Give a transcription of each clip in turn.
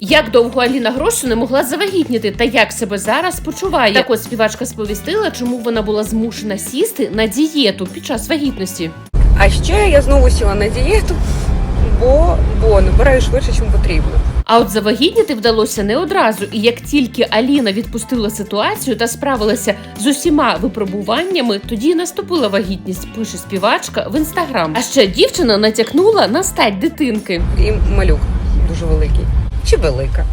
Як довго Аліна Грошу не могла завагітніти та як себе зараз почуває? Так от співачка сповістила, чому вона була змушена сісти на дієту під час вагітності. А ще я знову сіла на дієту, бо, бо набираю швидше, ніж потрібно. А от завагітніти вдалося не одразу. І як тільки Аліна відпустила ситуацію та справилася з усіма випробуваннями, тоді наступила вагітність. Пише співачка в інстаграм. А ще дівчина натякнула на стать дитинки. І малюк дуже великий. Чи велика.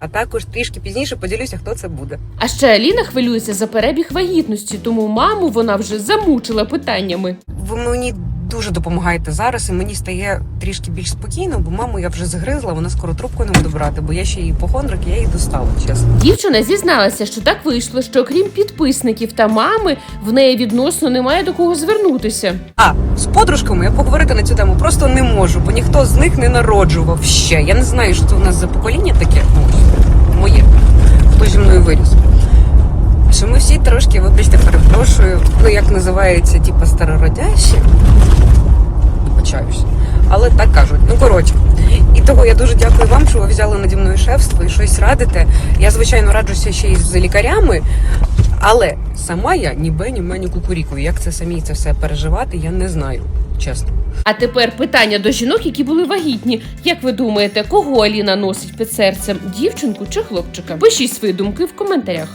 А також трішки пізніше поділюся, хто це буде. А ще Аліна хвилюється за перебіг вагітності, тому маму вона вже замучила питаннями. В мені дуже допомагаєте зараз, і мені стає трішки більш спокійно, бо маму я вже загризла, вона скоро трубку не буде брати, бо я ще її похондрик, я її достала, чесно. Дівчина зізналася, що так вийшло, що крім підписників та мами, в неї відносно немає до кого звернутися. А з подружками я поговорити на цю тему просто не можу, бо ніхто з них не народжував ще. Я не знаю, що це у нас за покоління таке. Ну, моє, хто зі мною виріс. Що ми всі трошки, вибачте, перепрошую, ну як називається, типа старородящі. Вибачаюсь. Але так кажуть. Ну коротше. І того я дуже дякую вам, що ви взяли наді мною шефство і щось радите. Я, звичайно, раджуся ще й з лікарями, але сама я ні бе, ні ме, ні. Як це самі це все переживати, я не знаю, чесно. А тепер питання до жінок, які були вагітні. Як ви думаєте, кого Аліна носить під серцем? Дівчинку чи хлопчика? Пишіть свої думки в коментарях.